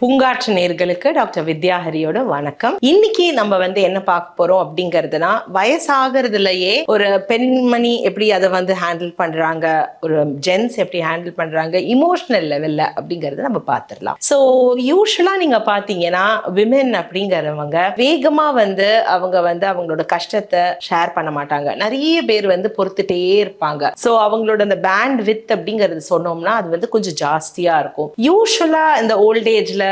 பூங்காற்று நேர்களுக்கு டாக்டர் வித்யாஹரியோட வணக்கம். இன்னைக்கு நம்ம வந்து என்ன பார்க்க போறோம் அப்படிங்கிறதுனா வயசாகிறதுலயே ஒரு பெண்மணி எப்படி அதை வந்து ஹேண்டில் பண்றாங்க ஒரு ஜென்ஸ் எப்படி ஹேண்டில் பண்றாங்க இமோஷனல் லெவல்ல அப்படிங்கறத நம்ம பார்த்துடலாம். ஸோ யூஸ்வலா நீங்க பாத்தீங்கன்னா விமென் அப்படிங்கிறவங்க வேகமா வந்து அவங்க வந்து அவங்களோட கஷ்டத்தை ஷேர் பண்ண மாட்டாங்க. நிறைய பேர் வந்து பொறுத்துட்டே இருப்பாங்க. ஸோ அவங்களோட அந்த பேண்ட் வித் அப்படிங்கிறது சொன்னோம்னா அது வந்து கொஞ்சம் ஜாஸ்தியா இருக்கும். யூஸ்வலா இந்த ஓல்ட் ஏஜ்ல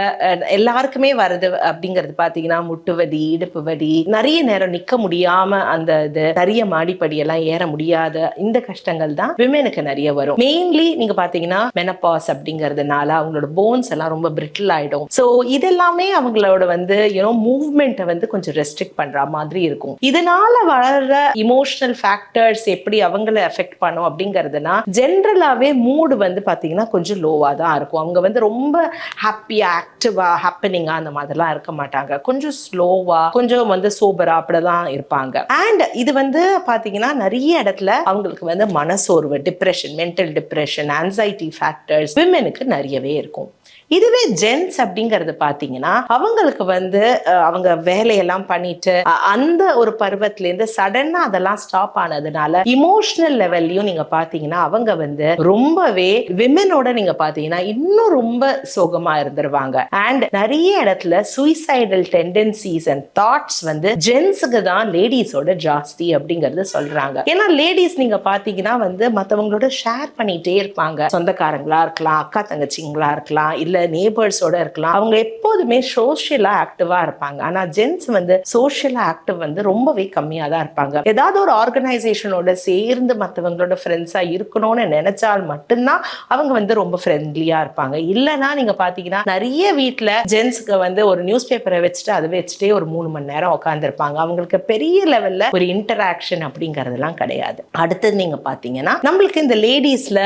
எல்லாருக்குமே வருது அப்படிங்கிறது பாத்தீங்கன்னா முட்டு வலி இடுப்பு வலி நிறைய நேரம் நிக்க முடியாம அந்த இது நிறைய மாடிப்படி எல்லாம் ஏற முடியாத இந்த கஷ்டங்கள் தான் விமெனுக்கு நிறைய வரும். மெயின்லி நீங்க பாத்தீங்கன்னா மெனப்பாஸ் அப்படிங்கறதுனால அவங்களோட போன்ஸ் எல்லாம் ரொம்ப பிரிட்டில் ஆயிடும். ஸோ இதெல்லாமே அவங்களோட வந்து யூனோ மூவ்மெண்ட்டை வந்து கொஞ்சம் ரெஸ்ட்ரிக்ட் பண்ற மாதிரி இருக்கும். இதனால வளர்ற இமோஷனல் ஃபேக்டர்ஸ் எப்படி அவங்கள எஃபெக்ட் பண்ணும் அப்படிங்கிறதுனா ஜென்ரலாவே மூடு வந்து பாத்தீங்கன்னா கொஞ்சம் லோவா தான் இருக்கும். அவங்க வந்து ரொம்ப ஹாப்பியா ஆக்டிவா ஹாப்பனிங்கா அந்த மாதிரிலாம் இருக்க மாட்டாங்க. கொஞ்சம் ஸ்லோவா கொஞ்சம் வந்து சோபராக அப்படிதான் இருப்பாங்க. அண்ட் இது வந்து பாத்தீங்கன்னா நிறைய இடத்துல அவங்களுக்கு வந்து மனசோர்வு depression mental depression anxiety factors விமெனுக்கு நிறையவே இருக்கும். இதுவே ஜென்ஸ் அப்படிங்கறது பாத்தீங்கன்னா அவங்களுக்கு வந்து அவங்க வேலையெல்லாம் பண்ணிட்டு அந்த ஒரு பருவத்துல இருந்து சடனா அதெல்லாம் ஸ்டாப் ஆனதுனால இமோஷனல் லெவல்லையும் நீங்க பாத்தீங்கன்னா அவங்க வந்து ரொம்பவே விமனோட நீங்க பாத்தீங்கன்னா இன்னும் ரொம்ப சோகமா இருந்துருவாங்க. அண்ட் நிறைய இடத்துல சூசைடல் டெண்டன்சிஸ் அண்ட் தாட்ஸ் வந்து ஜென்ஸுக்கு தான் லேடிஸோட ஜாஸ்தி அப்படிங்கறது சொல்றாங்க. ஏன்னா லேடிஸ் நீங்க பாத்தீங்கன்னா வந்து மத்தவங்களோட ஷேர் பண்ணிட்டே இருப்பாங்க. சொந்தக்காரங்களா இருக்கலாம் அக்கா தங்கச்சிங்களா இருக்கலாம் இல்ல நேபர்ஸோட இருக்கலாம். அவங்க எப்போதுமே சோஷியலா ஆக்டிவா இருப்பாங்க. ஆனா ஜென்ஸ் வந்து சோஷியலா ஆக்டிவ் வந்து ரொம்பவே கம்மியா தான் இருப்பாங்க. ஏதாவது ஒரு ஆர்கனைசேஷனோட சேர்ந்து மற்றவங்களோட ஃப்ரெண்ட்ஸா இருக்கணும்னு நினைச்சால் மட்டும்தான் அவங்க வந்து ரொம்ப ஃப்ரெண்ட்லியா இருப்பாங்க. இல்லைன்னா நீங்க பாத்தீங்கன்னா நிறைய வீட்டில் ஜென்ஸ்க்கு வந்து ஒரு நியூஸ் பேப்பரை வச்சுட்டு அதை வச்சுட்டே ஒரு மூணு மணி நேரம் உட்காந்துருப்பாங்க அவங்களுக்கு பெரிய லெவல்ல ஒரு இன்டராக்ஷன் அப்படிங்கறதெல்லாம் கிடையாது. அடுத்தது நீங்க பாத்தீங்கன்னா நம்மளுக்கு இந்த லேடிஸ்ல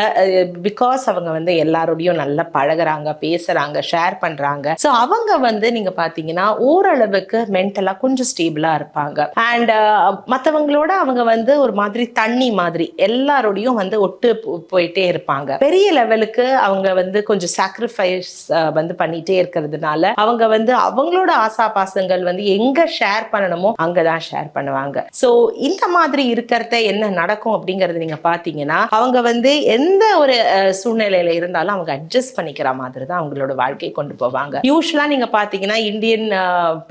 பிகாஸ் அவங்க வந்து எல்லாரோடையும் நல்லா பழகுறாங்க பேசுறாங்க ஷேர் பண்றாங்க. ஸோ அவங்க வந்து நீங்க பாத்தீங்கன்னா ஓரளவுக்கு மென்டலா கொஞ்சம் ஸ்டேபிளா இருப்பாங்க. அண்ட் uh, மற்றவங்களோட அவங்க வந்து ஒரு மாதிரி தண்ணி மாதிரி எல்லாரோடையும் வந்து ஒட்டு போயிட்டே இருப்பாங்க. பெரிய லெவலுக்கு அவங்க வந்து கொஞ்சம் சாக்ரிஃபைஸ் uh, வந்து பண்ணிட்டே இருக்கிறதுனால அவங்க வந்து அவங்களோட ஆசா பாசங்கள் வந்து எங்க ஷேர் பண்ணணுமோ அங்கதான் ஷேர் பண்ணுவாங்க. ஸோ இந்த மாதிரி இருக்கிறத என்ன நடக்கும் அப்படிங்கறது நீங்க பாத்தீங்கன்னா அவங்க வந்து எந்த ஒரு uh, சூழ்நிலையில இருந்தாலும் அவங்க அட்ஜஸ்ட் பண்ணிக்கிற மாதிரி தான் அவங்களோட வாழ்க்கை கொண்டு போவாங்க. யூஸ்வலா நீங்க பாத்தீங்கன்னா இந்தியன்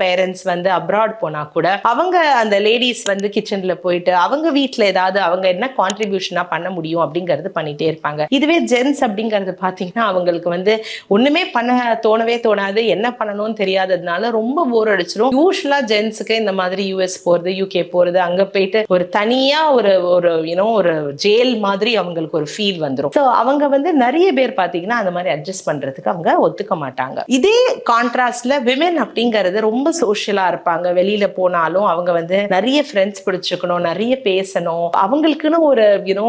பேரண்ட்ஸ் uh, வந்து அப்ராட் போனா கூட அவங்க அந்த லேடிஸ் வந்து கிச்சன்ல போயிட்டு அவங்க வீட்டுல ஏதாவது அவங்க என்ன கான்ட்ரிபியூஷனா பண்ண முடியும் அப்படிங்கறது பண்ணிட்டே இருப்பாங்க. இதுவே ஜென்ஸ் அப்படிங்கறது பாத்தீங்கன்னா அவங்களுக்கு வந்து ஒண்ணுமே பண்ண தோணவே தோணாது. என்ன பண்ணணும்னு தெரியாததுனால ரொம்ப போர் அடிச்சிடும் யூஸ்வலா ஜென்ஸுக்கு இந்த மாதிரி யூஎஸ் போறது யூகே போறது அங்க போயிட்டு ஒரு தனியா ஒரு ஒரு யூனோ ஒரு ஜெயில் மாதிரி அவங்களுக்கு ஒரு ஃபீல் வந்துரும். ஸோ அவங்க வந்து நிறைய பேர் பாத்தீங்கன்னா அந்த மாதிரி அட்ஜஸ்ட் பண்றதுக்கு அவங்க ஒத்துக்க மாட்டாங்க. இதே கான்ட்ராஸ்ட்ல விமென் அப்படிங்கிறது ரொம்ப சோஷியலா இருப்பாங்க. வெளியில போனாலும் அவங்க வந்து நிறைய ஃப்ரெண்ட்ஸ் பிடிச்சுக்கணும் நிறைய பேசணும். அவங்களுக்குன்னு ஒரு யூனோ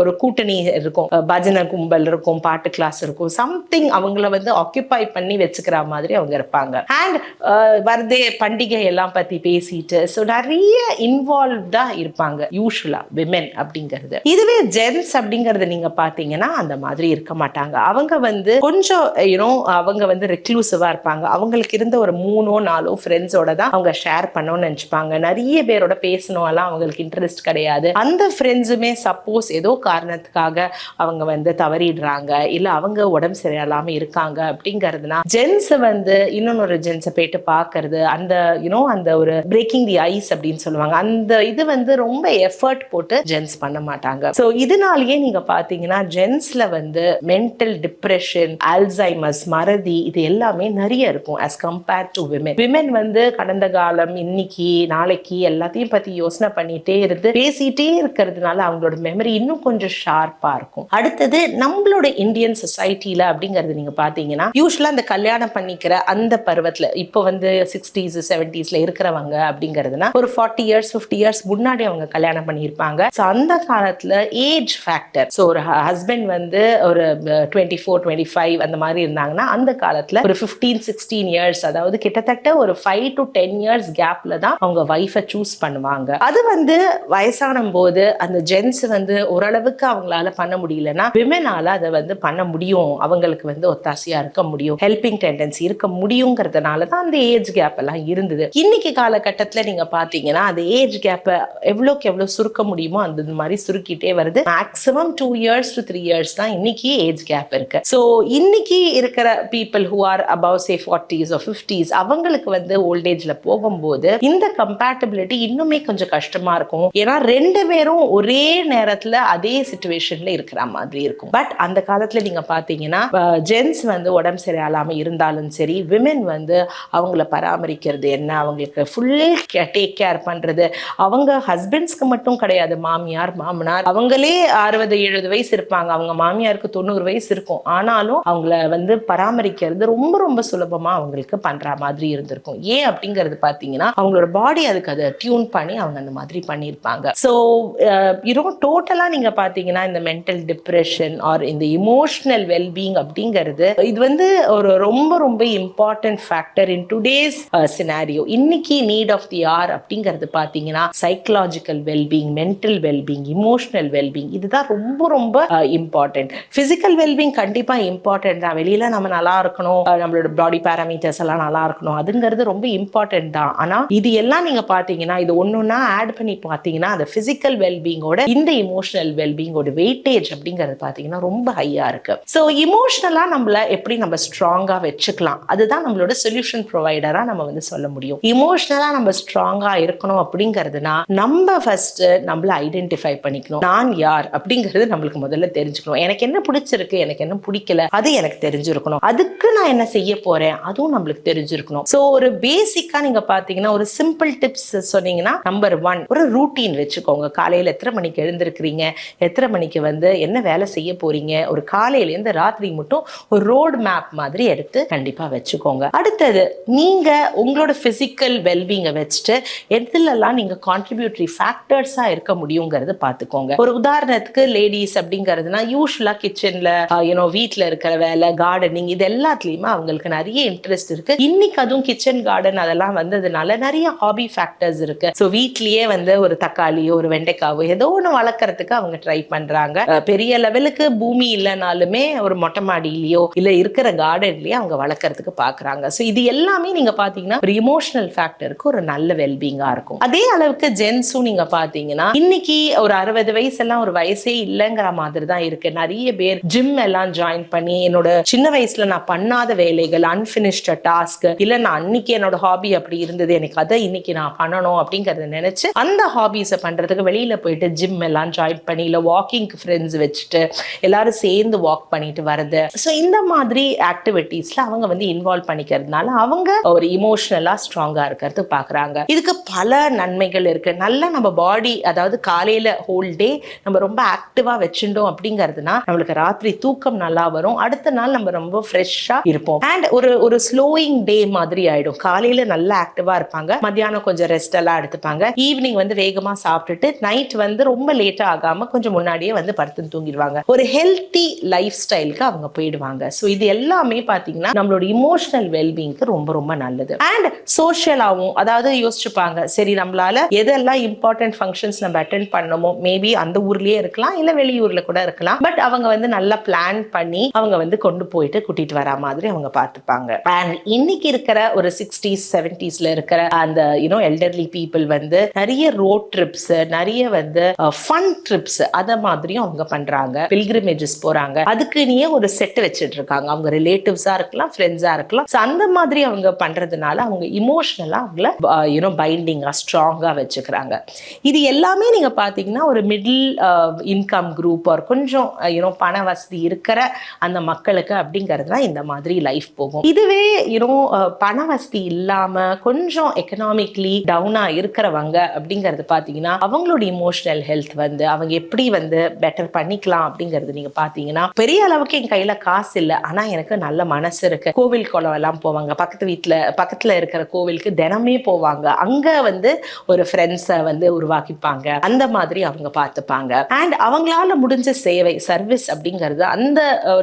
ஒரு கூட்டணி இருக்கும். பஜனை கும்பல் இருக்கும் பாட்டு கிளாஸ் இருக்கும். சம்திங் அவங்கள வந்து ஆக்கியபை பண்ணி வச்சுக்கிற மாதிரி அவங்க இருப்பாங்க. அண்ட் வருதே பண்டிகை எல்லாம் பத்தி பேசிட்டு ஸோ நிறைய இன்வால்வ்டா இருப்பாங்க. யூஸ்வலா விமென் அப்படிங்கிறது. இதுவே ஜென்ஸ் அப்படிங்கறது நீங்க பாத்தீங்கன்னா அந்த மாதிரி இருக்க மாட்டாங்க. அவங்க வந்து கொஞ்சம் பேரும் அவங்க வந்து ரெக்ளூசிவா இருப்பாங்க. அவங்களுக்கு இருந்த ஒரு மூணோ நாலோ ஃப்ரெண்ட்ஸோட தான் அவங்க ஷேர் பண்ணணும்னு நினைச்சுப்பாங்க. நிறைய பேரோட பேசணும் எல்லாம் அவங்களுக்கு இன்ட்ரெஸ்ட் கிடையாது. அந்த ஃப்ரெண்ட்ஸுமே சப்போஸ் ஏதோ காரணத்துக்காக அவங்க வந்து தவறிடுறாங்க. இல்ல அவங்க உடம்பு சரியில்லாம இருக்காங்க அப்படிங்கிறதுனா ஜென்ஸ் வந்து இன்னொன்னொரு ஜென்ஸை போயிட்டு பார்க்கறது அந்த யூனோ அந்த ஒரு பிரேக்கிங் தி ஐஸ் அப்படின்னு சொல்லுவாங்க. அந்த இது வந்து ரொம்ப எஃபர்ட் போட்டு ஜென்ஸ் பண்ண மாட்டாங்க. ஸோ இதனாலேயே நீங்க பாத்தீங்கன்னா ஜென்ஸ்ல வந்து மென்டல் டிப்ரெஷன் அல்சைமர் ஸ்மரதி இது எல்லாமே நிறைய இருக்கும். As compare to women women வந்து கடந்த காலம் இன்னைக்கு நாளைக்கு எல்லாத்தையும் பத்தி யோசனை பண்ணிட்டே இருந்து பேசிட்டே இருக்கிறதுனால அவங்களோட மெமரி இன்னும் கொஞ்சம் ஷார்ப்பா இருக்கும். அடுத்தது நம்மளோட இந்தியன் சொசைட்டில அப்படிங்கறது நீங்க பாத்தீங்கன்னா யூஸ்வலா அந்த கல்யாணம் பண்ணிக்கிற அந்த பருவத்துல இப்போ வந்து சிக்ஸ்டீஸ் செவன்டீஸ்ல இருக்கிறவங்க அப்படிங்கிறதுனா ஒரு ஃபார்ட்டி இயர்ஸ் ஃபிஃப்டி இயர்ஸ் முன்னாடி அவங்க கல்யாணம் பண்ணியிருப்பாங்க. ஸோ அந்த காலத்துல ஏஜ் ஃபேக்டர் ஸோ ஒரு ஹஸ்பண்ட் வந்து ஒரு டுவெண்ட்டி ஃபோர் டுவெண்ட்டி ஃபைவ் அந்த மாதிரி இருந்தாங்க இருந்தாங்கன்னா அந்த காலத்துல ஒரு ஃபிஃப்டீன் சிக்ஸ்டீன் இயர்ஸ் அதாவது கிட்டத்தட்ட ஒரு ஃபைவ் டு டென் இயர்ஸ் கேப்ல தான் அவங்க ஒய்ஃபை சூஸ் பண்ணுவாங்க. அது வந்து வயசான போது அந்த ஜென்ஸ் வந்து ஓரளவுக்கு அவங்களால பண்ண முடியலன்னா விமனால அதை வந்து பண்ண முடியும். அவங்களுக்கு வந்து ஒத்தாசையா இருக்க முடியும். ஹெல்பிங் டெண்டன்சி இருக்க முடியுங்கிறதுனால தான் அந்த ஏஜ் கேப் எல்லாம் இருந்தது. இன்னைக்கு காலகட்டத்துல நீங்க பாத்தீங்கன்னா அந்த ஏஜ் கேப்பை எவ்வளோக்கு எவ்வளவு சுருக்க முடியுமோ அந்த மாதிரி சுருக்கிட்டே வருது. Maximum two years to three years தான் இன்னைக்கு ஏஜ் கேப் இருக்கு. ஸோ இன்னைக்கு இருக்கிற people who are above say forties or fifties அவங்களுக்கு வந்து ஓல்டேஜில் போகும்போது இந்த கம்பேட்டபிலிட்டி இன்னுமே கொஞ்சம் கஷ்டமா இருக்கும். ஏன்னா ரெண்டு பேரும் ஒரே நேரத்தில் அதே சுச்சுவேஷனில் இருக்கிற மாதிரி இருக்கும். பட் அந்த காலத்தில் நீங்கள் பார்த்தீங்கன்னா ஜென்ஸ் வந்து உடம்பு சரியில்லாமல் இருந்தாலும் சரி விமென் வந்து அவங்கள பராமரிக்கிறது என்ன அவங்களுக்கு ஃபுல் டேக் கேர் பண்ணுறது அவங்க ஹஸ்பண்ட்ஸ்க்கு மட்டும் கிடையாது மாமியார் மாமனார். அவங்களே அறுபது எழுபது வயசு இருப்பாங்க. அவங்க மாமியாருக்கு தொண்ணூறு வயசு இருக்கும். ஆனாலும் அவங்கள வந்து பராமரிக்கிறது ரொம்ப ரொம்ப சுலபமா அவங்களுக்கு பண்ற மாதிரி இருந்திருக்கும். ஏன் அப்படிங்கிறது பாத்தீங்கன்னா அவங்களோட பாடி அதுக்கு அதை டியூன் பண்ணி அவங்க அந்த மாதிரி பண்ணியிருப்பாங்க. ஸோ இருக்கும் டோட்டலாக நீங்கள் பார்த்தீங்கன்னா இந்த மென்டல் டிப்ரெஷன் ஆர் இந்த இமோஷனல் வெல்பீங் அப்படிங்கிறது இது வந்து ஒரு ரொம்ப ரொம்ப important factor in today's scenario இன்னைக்கு நீட் ஆஃப் தி ஆர் அப்படிங்கிறது பார்த்தீங்கன்னா psychological wellbeing mental wellbeing emotional wellbeing இதுதான் ரொம்ப ரொம்ப இம்பார்ட்டன்ட் ஃபிசிக்கல் வெல்பீங் கண்டிப்பாக இம்பார்ட்டன்ட் தான். வெளியில நம்ம நல்லா இருக்கணும். நம்மளோட பாடி பேராமீட்டர்ஸ் எல்லாம் நல்லா இருக்கணும். அதுங்கிறது ரொம்ப இம்பார்ட்டன்ட் தான். ஆனால் இது எல்லாம் நீங்கள் பார்த்தீங்கன்னா இது ஒன்று ஆட் பண்ணி பார்த்தீங்கன்னா அந்த ஃபிசிக்கல் வெல்பீங்கோட இந்த இமோஷனல் வெல்பீங்கோட வெயிட்டேஜ் அப்படிங்கிறது பார்த்தீங்கன்னா ரொம்ப ஹையாக இருக்கு. ஸோ இமோஷனலாக நம்மள எப்படி நம்ம ஸ்ட்ராங்காக வச்சுக்கலாம்? அதுதான் நம்மளோட சொல்யூஷன் ப்ரொவைடராக நம்ம வந்து சொல்ல முடியும். இமோஷனலாக நம்ம ஸ்ட்ராங்காக இருக்கணும் அப்படிங்கிறதுனா நம்ம ஃபர்ஸ்ட் நம்மள ஐடென்டிஃபை பண்ணிக்கணும். நான் யார் அப்படிங்கிறது நம்மளுக்கு முதல்ல தெரிஞ்சுக்கணும். எனக்கு என்ன பிடிச்சிருக்கு எனக்கு என்ன பிடிக்கல அது எனக்கு தெரிஞ்சு தெரிஞ்சிருக்கணும். அதுக்கு நான் என்ன செய்ய போறேன்? அதுவும் நம்மளுக்கு தெரிஞ்சிருக்கணும். ஸோ ஒரு பேசிக்காக நீங்க பார்த்தீங்கன்னா ஒரு சிம்பிள் டிப்ஸ் சொன்னீங்கன்னா நம்பர் ஒன் ஒரு ரூட்டீன் வச்சுக்கோங்க. காலையில் எத்தனை மணிக்கு எழுந்திருக்கிறீங்க? எத்தனை மணிக்கு வந்து என்ன வேலை செய்ய போறீங்க? ஒரு காலையிலேருந்து ராத்திரி மட்டும் ஒரு ரோடு மேப் மாதிரி எடுத்து கண்டிப்பாக வச்சுக்கோங்க. அடுத்தது நீங்க உங்களோட ஃபிசிக்கல் வெல்பீங்கை வச்சுட்டு எதுலெல்லாம் நீங்க கான்ட்ரிபியூட்டரி ஃபேக்டர்ஸாக இருக்க முடியுங்கிறது பார்த்துக்கோங்க ஒரு உதாரணத்துக்கு லேடிஸ் அப்படிங்கிறதுனா யூஸ்வலாக கிச்சனில் யூனோ வீட்டில் இருக்கிற வேலை கார்டனிங் இது எல்லாத்துலேயுமே அவங்களுக்கு நிறைய இன்ட்ரெஸ்ட் இருக்கு. இன்னைக்கு அதுவும் கிச்சன் கார்டன் அதெல்லாம் வந்ததுனால நிறைய ஹாபி ஃபேக்டர்ஸ் இருக்கு. ஸோ வீட்லயே வந்து ஒரு தக்காளியோ ஒரு வெண்டைக்காவோ ஏதோ ஒன்று வளர்க்கறதுக்கு அவங்க ட்ரை பண்றாங்க. பெரிய லெவலுக்கு பூமி இல்லைனாலுமே ஒரு மொட்டை மாடியிலயோ இல்லை இருக்கிற கார்டன்லயோ அவங்க வளர்க்கறதுக்கு பாக்குறாங்க. ஸோ இது எல்லாமே நீங்க பாத்தீங்கன்னா ஒரு இமோஷனல் ஃபேக்டருக்கு ஒரு நல்ல வெல்பீங்கா இருக்கும். அதே அளவுக்கு ஜென்ஸும் நீங்க பாத்தீங்கன்னா இன்னைக்கு ஒரு அறுபது வயசெல்லாம் ஒரு வயசே இல்லைங்கிற மாதிரி தான் இருக்கு. நிறைய பேர் ஜிம் எல்லாம் ஜாயின் பண்ணி என்னோட சின்ன வயசுல நான் பண்ணாத வேலைகள் அன்பினிஷ்ட டாஸ்க் இல்ல நான் அன்னைக்கு என்னோட ஹாபி அப்படி இருந்தது எனக்கு அதை இன்னைக்கு நான் பண்ணணும் அப்படிங்கறத நினைச்சு அந்த ஹாபிஸை பண்றதுக்கு வெளியில போயிட்டு ஜிம் எல்லாம் ஜாயின் பண்ணி இல்ல வாக்கிங்க்கு ஃப்ரெண்ட்ஸ் வச்சுட்டு எல்லாரும் சேர்ந்து வாக் பண்ணிட்டு வர்றது. ஸோ இந்த மாதிரி ஆக்டிவிட்டீஸ்ல அவங்க வந்து இன்வால்வ் பண்ணிக்கிறதுனால அவங்க ஒரு இமோஷனலா ஸ்ட்ராங்கா இருக்கிறது பாக்குறாங்க. இதுக்கு பல நன்மைகள் இருக்கு. நல்லா நம்ம பாடி அதாவது காலையில ஹோல் டே நம்ம ரொம்ப ஆக்டிவா வச்சுட்டோம் அப்படிங்கிறதுனா நம்மளுக்கு ராத்திரி தூக்கம் நல்லா வரும். அடுத்த நாள் நம்ம ரொம்ப ஃப்ரெஷ்ஷா இருப்போம். அண்ட் ஒரு ஒரு ஸ்லோயிங் டே மாதிரி ஆயிடும். காலையில நல்லா ஆக்டிவா இருப்பாங்க. மத்தியானம் கொஞ்சம் ரெஸ்ட் எல்லாம் எடுத்துப்பாங்க. ஈவினிங் வந்து வேகமா சாப்பிட்டுட்டு நைட் வந்து ரொம்ப லேட்டா ஆகாம கொஞ்சம் முன்னாடியே வந்து படுத்து தூங்கிடுவாங்க. ஒரு ஹெல்த்தி லைஃப் ஸ்டைலுக்கு அவங்க போயிடுவாங்க. ஸோ இது எல்லாமே பாத்தீங்கன்னா நம்மளோட இமோஷனல் வெல்பீங்க்கு ரொம்ப ரொம்ப நல்லது. அண்ட் சோஷியலாகவும் அதாவது யோசிச்சுப்பாங்க. சரி நம்மளால எதெல்லாம் இம்பார்ட்டன்ட் ஃபங்க்ஷன்ஸ் நம்ம அட்டென்ட் பண்ணணுமோ மேபி அந்த ஊர்லயே இருக்கலாம் இல்லை வெளியூர்ல கூட இருக்கலாம். பட் அவங்க வந்து நல்லா பிளான் பண்ணி அவங்க வந்து கொண்டு போயிட்டு கூட்டிட்டு வரா மாதிரி அவங்க பார்த்துப்பாங்க. அண்ட் இன்னைக்கு இருக்கிற ஒரு சிக்ஸ்டீஸ் செவன்டிஸ்ல இருக்கிற அந்த யூனோ எல்டர்லி பீப்புள் வந்து நிறைய ரோட் ட்ரிப்ஸ் நிறைய வந்து ஃபன் ட்ரிப்ஸ் அத மாதிரியும் அவங்க பண்றாங்க. பில்கிரிமேஜஸ் போறாங்க. அதுக்குன்னே ஒரு செட் வச்சுட்டு இருக்காங்க. அவங்க ரிலேட்டிவ்ஸா இருக்கலாம் ஃப்ரெண்ட்ஸா இருக்கலாம். ஸோ அந்த மாதிரி அவங்க பண்றதுனால அவங்க இமோஷனலா அவங்கள யூனோ பைண்டிங்கா ஸ்ட்ராங்கா வச்சுக்கிறாங்க. இது எல்லாமே நீங்க பாத்தீங்கன்னா ஒரு மிடில் இன்கம் குரூப் ஒரு கொஞ்சம் யூனோ பண வசதி இருக்கிற அந்த மக்களுக்கு அப்படிங்கிறது தான் இந்த மாதிரி லைஃப் போகும். இதுவே யூனோ பண வசதி இல்லாம கொஞ்சம் எக்கனாமிக்லி டவுனா இருக்கிறவங்க அப்படிங்கிறது பாத்தீங்கன்னா அவங்களோட இமோஷனல் ஹெல்த் வந்து அவங்க எப்படி வந்து பெட்டர் பண்ணிக்கலாம் அப்படிங்கிறது நீங்க பாத்தீங்கன்னா பெரிய அளவுக்கு என் கையில காசு இல்லை. ஆனா எனக்கு நல்ல மனசு இருக்கு. கோவில் குளம் எல்லாம் போவாங்க. பக்கத்து வீட்டுல பக்கத்துல இருக்கிற கோவிலுக்கு தினமே போவாங்க. அங்க வந்து ஒரு ஃப்ரெண்ட்ஸை வந்து உருவாக்கிப்பாங்க. அந்த மாதிரி அவங்க பார்த்துப்பாங்க அண்ட் அவங்களால முடிஞ்ச சேவை சர்வீஸ் அப்படிங்கிறது அந்த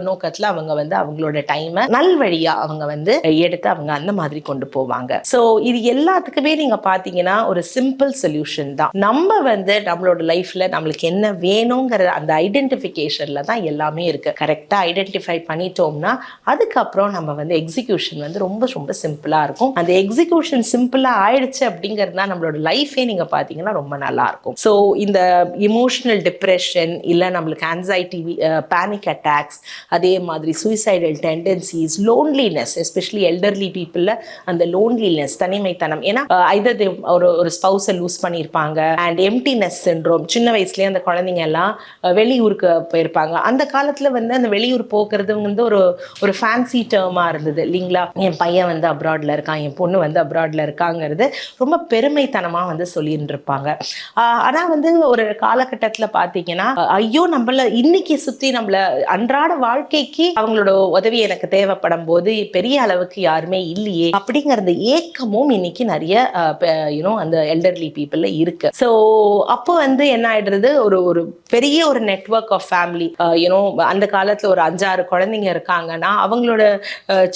நோக்கத்துல அவங்க வந்து அவங்களோட டைமை நல்வழியா அவங்க வந்து எடுத்து அவங்க அந்த மாதிரி கொண்டு போவாங்க. ஸோ இது எல்லாத்துக்குமே நீங்க பாத்தீங்கன்னா ஒரு சிம்பிள் சொல்யூஷன் தான். நம்ம வந்து நம்மளோட லைஃப்ல நம்மளுக்கு என்ன வேணுங்கிற அந்த ஐடென்டிஃபிகேஷன்ல தான் எல்லாமே இருக்கு. கரெக்டா ஐடென்டிஃபை பண்ணிட்டோம்னா அதுக்கப்புறம் நம்ம வந்து எக்ஸிக்யூஷன் வந்து ரொம்ப ரொம்ப சிம்பிளா இருக்கும். அந்த எக்ஸிகியூஷன் சிம்பிளா ஆயிடுச்சு அப்படிங்கிறது தான் நம்மளோட லைஃபே நீங்க பாத்தீங்கன்னா ரொம்ப நல்லா இருக்கும். ஸோ இந்த இமோஷனல் டிப்ரெஷன் இல்லை நம்மளுக்கு ஆன்சைட்டி பேனிக் அட்டாக்ஸ் அதே மாதிரி suicidal tendencies loneliness especially elderly பீப்புளில் அந்த லோன்லினஸ் தனிமைத்தனம். ஏன்னா ஐதர் ஒரு ஒரு ஸ்பௌஸை லூஸ் பண்ணியிருப்பாங்க அண்ட் எம்டினஸ் சின்ரோம் சின்ன வயசுலேயே அந்த குழந்தைங்க எல்லாம் வெளியூருக்கு போயிருப்பாங்க. அந்த காலத்தில் வந்து அந்த வெளியூர் போக்குறது வந்து ஒரு ஒரு ஃபேன்சி டேர்மாக இருந்தது இல்லைங்களா? என் பையன் வந்து அப்ராட்ல இருக்கான் என் பொண்ணு வந்து அப்ராட்ல இருக்காங்கிறது ரொம்ப பெருமைத்தனமாக வந்து சொல்லியிருந்துருப்பாங்க. ஆனால் ஆனா வந்து ஒரு காலகட்டத்தில் பார்த்தீங்கன்னா ஐயோ நம்மள இன்னைக்கு சுற்றி நம்மள அன்றாட வாழ்க்கைக்கு அவங்களோட உதவி எனக்கு தேவைப்படும் போது பெரிய அளவுக்கு யாருமே இல்லையே அப்படிங்கிறது ஏக்கமும் இன்னைக்கு நிறைய யூனோ அந்த எல்டர்லி பீப்புளில் இருக்கு. ஸோ அப்போ வந்து என்ன ஆயிடுறது? ஒரு ஒரு பெரிய ஒரு நெட்வொர்க் ஆஃப் ஃபேமிலி யூனோ அந்த காலத்தில் ஒரு அஞ்சாறு குழந்தைங்க இருக்காங்கன்னா அவங்களோட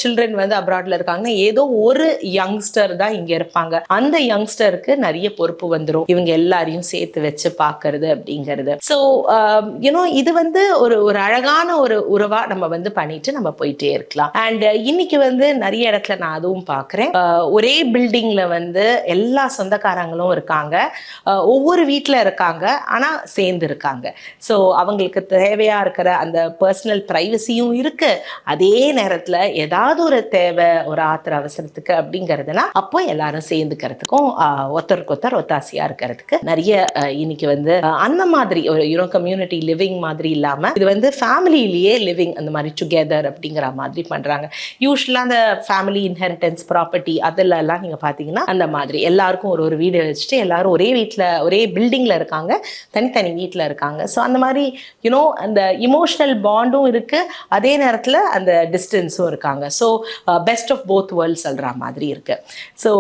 சில்ட்ரன் வந்து அப்ராட்ல இருக்காங்கன்னா ஏதோ ஒரு யங்ஸ்டர் தான் இங்க இருப்பாங்க. அந்த யங்ஸ்டருக்கு நிறைய பொறுப்பு வந்துடும் இவங்க எல்லாரையும் சேர்த்து வச்சு பார்க்கறது அப்படிங்கிறது. ஸோ யூனோ இது வந்து ஒரு ஒரு அழகான ஒரு உறவா நம்ம வந்து பண்ணிட்டு நம்ம போயிட்டே இருக்கலாம். அண்ட் uh, இன்னைக்கு வந்து நிறைய இடத்துல நான் அதுவும் பார்க்குறேன் uh, ஒரே பில்டிங்ல வந்து எல்லா சொந்தக்காரங்களும் இருக்காங்க. Uh, ஒவ்வொரு வீட்டில் இருக்காங்க ஆனால் சேர்ந்து இருக்காங்க. ஸோ அவங்களுக்கு தேவையா இருக்கிற அந்த பர்சனல் ப்ரைவசியும் இருக்கு. அதே நேரத்தில் ஏதாவது ஒரு தேவை ஒரு ஆத்திர அவசரத்துக்கு அப்படிங்கிறதுனா அப்போ எல்லாரும் சேர்ந்துக்கிறதுக்கும் ஆஹ், ஒருத்தருக்கு ஒருத்தர் ஒத்தாசியாக இருக்கிறதுக்கு நிறைய இன்னைக்கு வந்து அந்த மாதிரி ஒரு யூனோ கம்யூனிட்டி லிவிங் மாதிரி இல்லாம இது வந்து ஃபேமிலியிலேயே லிவிங் அந்த மாதிரி டுகெதர் அப்படிங்கிற மாதிரி பண்றாங்க. யூஸ்வலாக அந்த ஃபேமிலி இன்ஹெரிட்டன்ஸ் ப்ராப்பர்ட்டி அதில் நீங்கள் நீங்க பார்த்தீங்கன்னா அந்த மாதிரி. எல்லாருக்கும் ஒரு ஒரு வீடு வச்சுட்டு எல்லாரும் ஒரே வீட்டில் ஒரே பில்டிங்கில் இருக்காங்க. தனித்தனி வீட்டில் இருக்காங்க. ஸோ அந்த மாதிரி யூனோ அந்த இமோஷனல் பாண்டும் இருக்கு. அதே நேரத்தில் அந்த டிஸ்டன்ஸும் இருக்காங்க. So best of both world சொல்கிற மாதிரி இருக்கு. ஸோ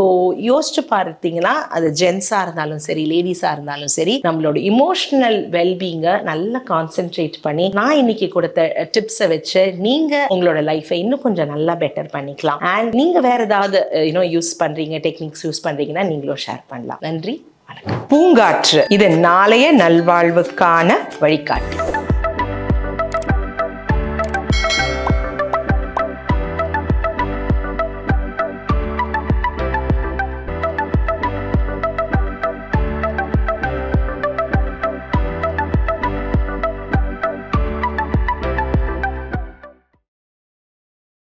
யோசிச்சு பார்த்தீங்கன்னா அது ஜென்ஸாக இருந்தாலும் சரி லேடிஸாக இருந்தாலும் சரி நம்மளோட இமோஷனல் வெல்பீங்கை நல்லா கான்சென்ட்ரேட் பண்ணி நான் இன்னைக்கு கொடுத்த uh, டிப்ஸை வச்சு நீங்கள் உங்களோட லைஃப்பை இன்னும் கொஞ்சம் நல்லா பெட்டர் பண்ணிக்கலாம். அண்ட் நீங்கள் வேற ஏதாவது யூனோ யூஸ் பண்ணுறீங்க டெக்னிக்ஸ் யூஸ் பண்ணுறீங்கன்னா நீங்களும் ஷேர் பண்ணலாம். நன்றி வணக்கம். பூங்காற்று இது நாளைய நல்வாழ்வுக்கான வழிகாட்டு.